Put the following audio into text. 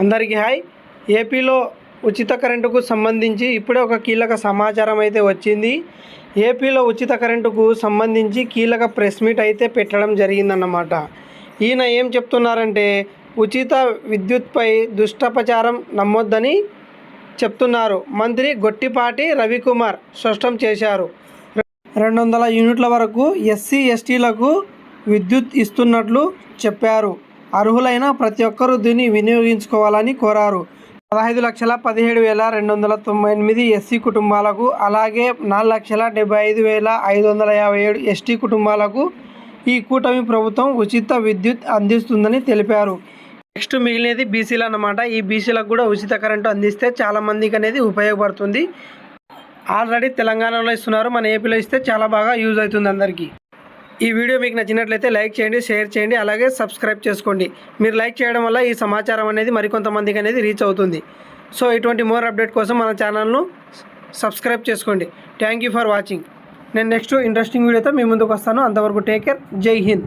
అందరికీ హాయ్. ఏపీలో ఉచిత కరెంటుకు సంబంధించి ఇప్పుడే ఒక కీలక సమాచారం అయితే వచ్చింది. ఏపీలో ఉచిత కరెంటుకు సంబంధించి కీలక ప్రెస్ మీట్ అయితే పెట్టడం జరిగిందన్నమాట. ఈయన ఏం చెప్తున్నారంటే ఉచిత విద్యుత్పై దుష్టప్రచారం నమ్మొద్దని చెప్తున్నారు. మంత్రి గొట్టిపాటి రవికుమార్ స్పష్టం చేశారు. రెండు వందల యూనిట్ల వరకు ఎస్సీ ఎస్టీలకు విద్యుత్ ఇస్తున్నట్లు చెప్పారు. అర్హులైన ప్రతి ఒక్కరూ దీన్ని వినియోగించుకోవాలని కోరారు. పదహైదు లక్షల పదిహేడు వేల రెండు వందల తొంభై ఎనిమిది ఎస్సీ కుటుంబాలకు అలాగే నాలుగు లక్షల డెబ్బై ఐదు వేల ఐదు వందల యాభై ఏడు ఎస్టీ కుటుంబాలకు ఈ కూటమి ప్రభుత్వం ఉచిత విద్యుత్ అందిస్తుందని తెలిపారు. నెక్స్ట్ మిగిలినది బీసీలు అన్నమాట. ఈ బీసీలకు కూడా ఉచిత కరెంటు అందిస్తే చాలా మందికి అనేది ఉపయోగపడుతుంది. ఆల్రెడీ తెలంగాణలో ఇస్తున్నారు. మన ఏపీలో ఇస్తే చాలా బాగా యూజ్ అవుతుంది అందరికీ. ఈ వీడియో మీకు నచ్చినట్లయితే లైక్ చేయండి షేర్ చేయండి అలాగే సబ్స్క్రైబ్ చేసుకోండి. మీరు లైక్ చేయడం వల్ల ఈ సమాచారం అనేది మరికొంతమందికి అనేది రీచ్ అవుతుంది. సో ఇటువంటి మోర్ అప్డేట్ కోసం మన ఛానల్ను సబ్స్క్రైబ్ చేసుకోండి. Thank you for watching. నేను నెక్స్ట్ ఇంట్రెస్టింగ్ వీడియోతో మీ ముందుకు వస్తాను. అంతవరకు టేక్ కేర్. జై హింద్.